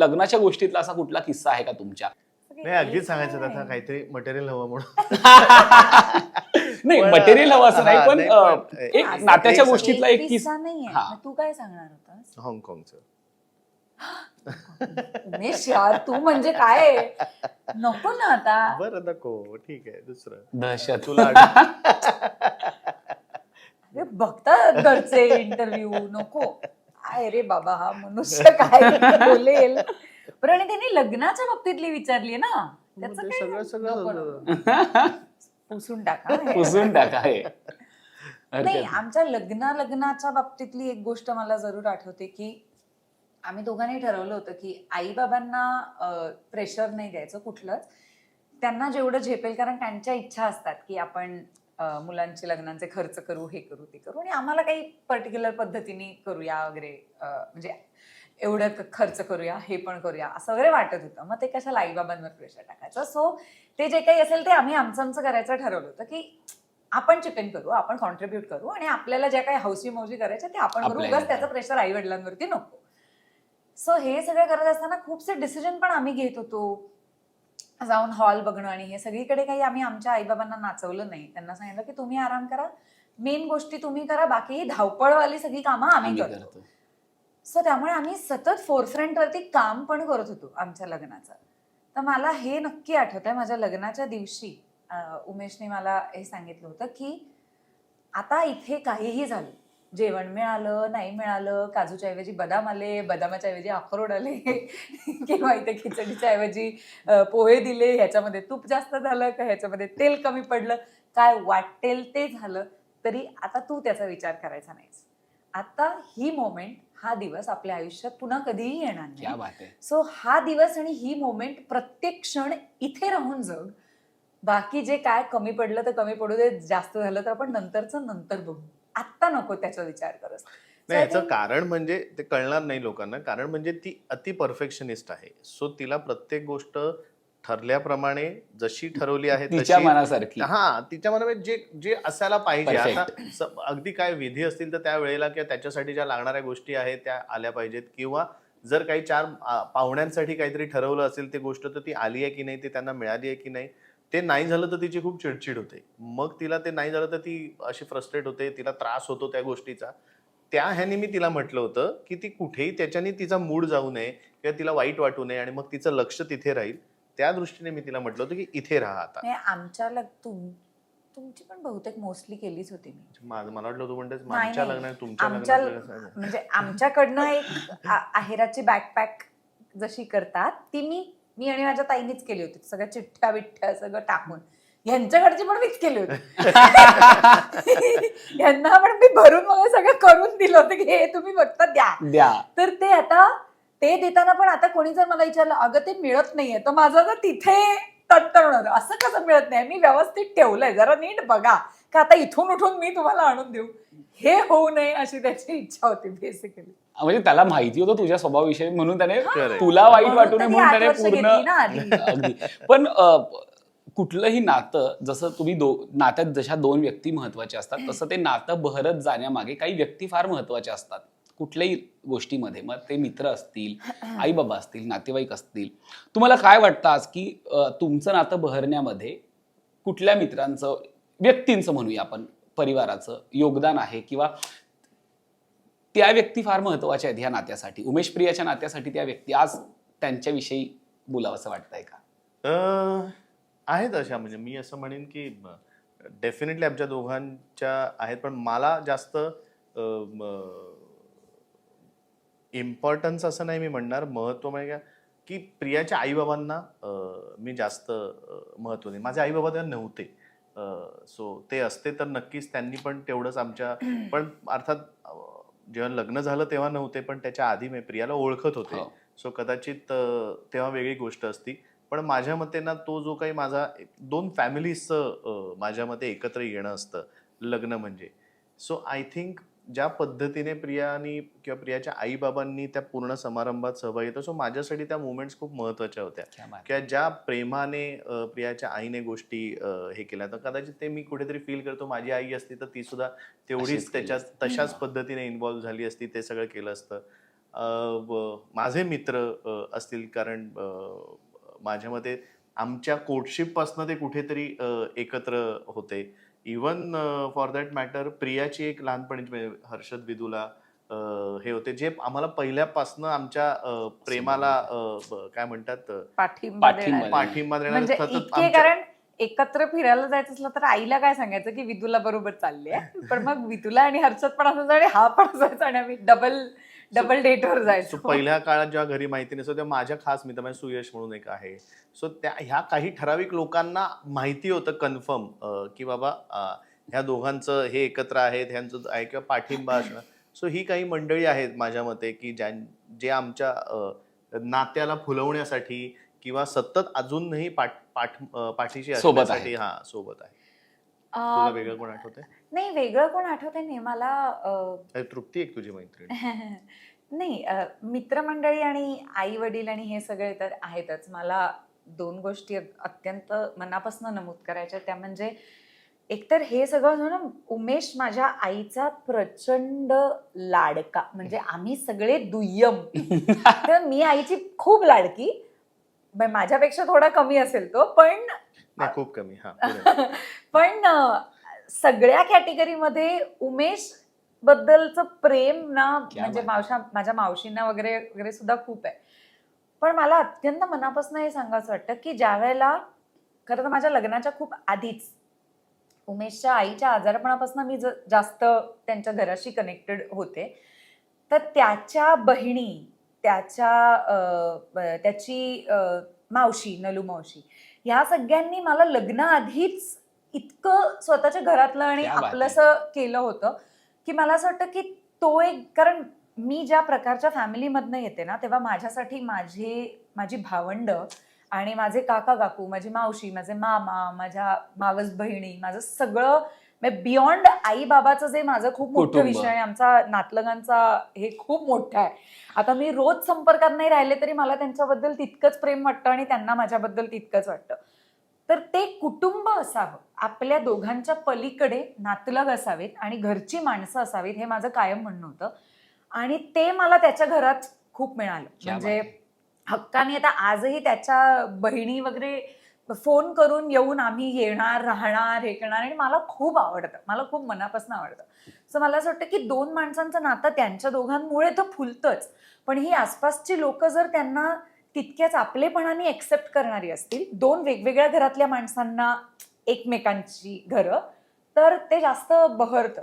लग्नाच्या गोष्टीतला असा कुठला किस्सा आहे का तुमच्या? नाही अगदीच सांगायचं आता काहीतरी मटेरियल हवं म्हणून. नाही पण, मटेरियल हवं असं नाही पण नाही, अं, पण, एक एक- नात्याच्या एक- गोष्टीतला एक किस्सा किस्सा नाहीये. हा. मग तू काय सांगणार होतास? हाँगकाँगचं. उमेश यार तू म्हणजे काय? नको ना आता. बरं नको. ठीक आहे दुसरं. दहशत. तुला अरे बघता घरचे इंटरव्ह्यू नको. काय रे बाबा हा मनुष्य काय बोलेल पण आणि त्यांनी लग्नाच्या बाबतीतली विचारली ना त्याचं मग ते काय सगळं नको, सगळं. पुसून टाका हे. पुसून टाका हे नाही हरकत. आमच्या लग्ना लग्नाच्या बाबतीतली एक गोष्ट मला जरूर आठवते की आम्ही दोघांनी ठरवलं होतं की आई बाबांना प्रेशर नाही द्यायचं कुठलंच त्यांना जेवढं झेपेल कारण त्यांच्या इच्छा असतात की आपण मुलांचे लग्नांचे खर्च करू हे करू ते करू आणि आम्हाला काही पर्टिक्युलर पद्धतीने करूया वगैरे म्हणजे एवढं खर्च करूया हे पण करूया असं वगैरे वाटत होतं. मग ते कशाला आईबाबांवर प्रेशर टाकायचं? सो ते जे काही असेल ते आम्ही आमचं आमचं करायचं ठरवलं होतं की आपण चिकन करू आपण कॉन्ट्रीब्युट करू आणि आपल्याला ज्या काही हौसी मौजी करायच्या ते आपण करू. उगाच त्याचं प्रेशर आई वडिलांवरती नको. सो हे सगळं करत असताना खूपसे डिसिजन पण आम्ही घेत होतो. जाऊन हॉल बघणं आणि हे सगळीकडे काही आम्ही आमच्या आईबाबांना नाचवलं नाही. त्यांना सांगितलं की तुम्ही आराम करा. मेन गोष्टी तुम्ही करा बाकी धावपळवाली सगळी कामं आम्ही करतो. सो त्यामुळे आम्ही सतत फोरफ्रंट वरती काम पण करत होतो आमच्या लग्नाचं. तर मला हे नक्की आठवतंय माझ्या लग्नाच्या दिवशी उमेशने मला हे सांगितलं होतं की आता इथे काहीही झालं जेवण मिळालं नाही मिळालं काजूच्या ऐवजी बदाम आले बदामाच्या ऐवजी अक्रोड आले किंवा इथे खिचडीच्या ऐवजी पोहे दिले ह्याच्यामध्ये तूप जास्त झालं का ह्याच्यामध्ये तेल कमी पडलं काय वाटेल ते झालं तरी आता तू त्याचा विचार करायचा नाहीस. आता ही मोमेंट हा दिवस आपल्या आयुष्यात पुन्हा कधीही येणार नाही. सो हा दिवस आणि ही मोमेंट प्रत्येक क्षण इथे राहून जग. बाकी जे काय कमी पडलं तर कमी पडू दे जास्त झालं तर आपण नंतरचं नंतर बघू. आत्ता नको त्याचा विचार करस नाही याचं कारण म्हणजे ते कळणार नाही लोकांना. कारण म्हणजे ती अति परफेक्शनिस्ट आहे. सो तिला प्रत्येक गोष्ट ठरल्याप्रमाणे जशी ठरवली आहे तिच्या मनासारखी. हा तिच्या मनामध्ये जे जे असायला पाहिजे. आता अगदी काय विधी असतील तर त्या वेळेला किंवा त्याच्यासाठी ज्या लागणाऱ्या गोष्टी आहेत त्या आल्या पाहिजेत. किंवा जर काही चार पाहुण्यांसाठी काहीतरी ठरवलं असेल ती गोष्ट तर ती आली आहे की नाही ती त्यांना मिळाली आहे की नाही ते नाही झालं तर तिची खूप चिडचिड होते मग तिला ते नाही झालं तर ती अशी फ्रस्ट्रेट होते तिला त्रास होतो त्या गोष्टीचा त्या ह्याने मी तिला म्हटलं होतं की ती कुठेही त्याच्याने तिचा मूड जाऊ नये किंवा तिला वाईट वाटू नये आणि मग तिचं लक्ष तिथे राहील त्या दृष्टीने मी तिला म्हटलं होतं की इथे राहा आता नाही आमच्या लग तुम तुमची पण बहुतेक मोस्टली केलीच होती मी माझं मला वाटलं तू म्हणतेस नाही, आमच्या नाही. लग्नात तुमच्या आमच्या लग्नात वेगळं सांगा. म्हणजे आमच्याकडनं एक आ- आहेराची बॅकपॅक जशी करतात ती मी मी आणि माझ्या ताईनीच केली होती. सगळ्या चिठ्ठ्या बिठ्ठ्या सगळं टाकून. यांच्याकडची पण मीच केली होती. यांना पण मी भरून मला सगळं करून दिलं होतं की हे तुम्ही फक्त द्या. द्या. तर ते आता ते देताना पण आता कोणी जर मला विचारलं अगं ते मिळत नाहीये. तर माझं तर तिथे तडतडणार असं कसं मिळत नाही? मी व्यवस्थित ठेवलंय. जरा नीट बघा. का आता इथून उठून मी तुम्हाला आणून देऊ? हे होऊ नये अशी त्याची इच्छा होती बेसिकली म्हणजे त्याला माहिती होतं तुझ्या स्वभावाविषयी म्हणून त्याने. तुला वाईट वाटू नये म्हणून त्याने पूर्ण अगदी. पण अ, कुठलंही नातं जसं तुम्ही दो नात्यात जशा दोन व्यक्ती महत्त्वाच्या असतात तसं ते नातं बहरत जाण्यामागे काही व्यक्ती फार महत्त्वाच्या असतात. कुठल्याही गोष्टीमध्ये. मग ते मित्र असतील आई बाबा असतील नातेवाईक असतील. तुम्हाला काय वाटतं आज की अ, तुमचं नातं बहरण्यामध्ये कुठल्या मित्रांचं व्यक्तींचं म्हणूया आपण. परिवाराचं योगदान आहे किंवा त्या व्यक्ती फार महत्त्वाच्या आहेत ह्या नात्यासाठी. उमेश प्रियाच्या नात्यासाठी त्या व्यक्ती आज त्यांच्याविषयी बोलावंसं वाटतंय का? आहेत अशा. म्हणजे मी असं म्हणेन की डेफिनेटली आमच्या दोघांच्या आहेत. पण मला जास्त इम्पॉर्टन्स असं नाही मी म्हणणार. महत्त्व म्हणजे काय? की प्रियाच्या आईबाबांना मी जास्त महत्त्व महत्त्व नाही माझे आईबाबा तेव्हा नव्हते. सो ते असते तर नक्कीच त्यांनी पण तेवढंच आमच्या पण अर्थात जेव्हा लग्न झालं तेव्हा नव्हते पण त्याच्या आधी मी प्रियाला ओळखत होते. हो. सो कदाचित अ, तेव्हा वेगळी गोष्ट असती. पण माझ्या मते ना तो जो काही माझा दोन फॅमिलीजचं माझ्या मते एकत्र येणं असतं लग्न म्हणजे. सो आय थिंक ज्या पद्धतीने प्रियानी किंवा प्रियाच्या आईबाबांनी त्या पूर्ण समारंभात सहभागी येतो सो माझ्यासाठी त्या मुवमेंट्स खूप महत्त्वाच्या होत्या. किंवा ज्या प्रेमाने प्रियाच्या आईने गोष्टी हे केल्या तर कदाचित ते मी कुठेतरी फील करतो माझी आई असती तर ती सुद्धा तेवढीच केली त्याच्यात तशाच पद्धतीने इन्व्हॉल्व्ह झाली असती ते सगळं केलं असतं. माझे मित्र असतील कारण माझ्या मते आमच्या कोर्टशिप पासन ते कुठेतरी एकत्र होते. इवन फॉर दॅट मॅटर प्रियाची एक लहानपणीची म्हणजे हर्षद विदुला हे होते जे आम्हाला पहिल्यापासनं आमच्या प्रेमाला काय म्हणतात पाठिंबा पाठिंबा देणारे. म्हणजे एकत्र फिरायला जायचं असलं तर आईला काय सांगायचं की विदूला बरोबर चालले पण मग विदूला आणि हर्षद पण असायचं आणि हा पण असायचा आणि आम्ही डबल डबल डेटवर सो जायचो. पहिल्या काळात जेव्हा घरी माहिती नसतं तेव्हा माझ्या खास मित्र म्हणजे सुयश म्हणून एक आहे. सो त्या ह्या काही ठराविक लोकांना माहिती होतं कन्फर्म की बाबा ह्या दोघांचं हे एकत्र आहेत ह्यांचं आहे किंवा पाठिंबा असणं. सो ही काही मंडळी आहेत माझ्या मते की ज्यां जे आमच्या नात्याला फुलवण्यासाठी किंवा सतत अजूनही पाठ पाठ पाठीशी सोबत असण्यासाठी हा सोबत आहे तुला वेगळं कोण आठवतंय? नाही वेगळं कोण आठवतंय नाही. मला अं, तृप्ती एक तुझी मैत्रीण. नाही अ, मित्रमंडळी आणि आई वडील आणि हे सगळे तर आहेतच. मला दोन गोष्टी अत्यंत मनापासून नमूद करायच्या त्या म्हणजे एकतर हे सगळं जो ना उमेश माझ्या आईचा प्रचंड लाडका. म्हणजे आम्ही सगळे दुय्यम. तर मी आईची खूप लाडकी. माझ्यापेक्षा थोडा कमी असेल तो पण नाही खूप कमी हा पुढे. पण अ, सगळ्या कॅटेगरीमध्ये उमेश बद्दलचं प्रेम ना क्या म्हणजे बात. मावशा माझ्या मावशींना वगैरे वगैरे सुद्धा खूप आहे पण मला अत्यंत मनापासून हे सांगायचं वाटतं की ज्या वेळेला खरं तर माझ्या लग्नाच्या खूप आधीच उमेशच्या आईच्या आजारपणापासून मी ज- जास्त त्यांच्या घराशी कनेक्टेड होते तर त्याच्या बहिणी त्याच्या अ, ब- त्याची अ, मावशी नलू मावशी ह्या सगळ्यांनी मला लग्नाआधीच इतकं स्वतःच्या घरातलं आणि. आपलंसं केलं होतं की मला असं वाटतं की तो एक कारण मी ज्या प्रकारच्या फॅमिलीमधनं येते ना तेव्हा माझ्यासाठी माझे माझी भावंड आणि माझे काका काकू माझी मावशी माझे मामा माझ्या मावस बहिणी माझं सगळं बियॉन्ड आई बाबाचं जे माझं खूप मोठं. विषय आहे आमचा नातलगांचा हे खूप मोठं आहे आता मी रोज संपर्कात नाही राहिले तरी मला त्यांच्याबद्दल तितकंच प्रेम वाटतं आणि त्यांना माझ्याबद्दल तितकंच वाटतं तर ते कुटुंब असावं आपल्या दोघांच्या पलीकडे नातलग असावेत आणि घरची माणसं असावीत हे माझं कायम म्हणणं होतं आणि ते मला त्याच्या घरात खूप मिळालं म्हणजे. हक्काने आता आजही त्याच्या बहिणी वगैरे फोन करून येऊन आम्ही येणार राहणार हे करणार आणि मला खूप आवडतं. मला खूप मनापासून आवडतं. सो मला असं वाटतं की दोन माणसांचं नातं त्यांच्या दोघांमुळे तर फुलतंच. पण ही आसपासची लोक जर त्यांना तितक्याच आपलेपणाने एक्सेप्ट करणारी असतील दोन वेगवेगळ्या घरातल्या माणसांना एकमेकांची घरं तर ते जास्त बहरतं.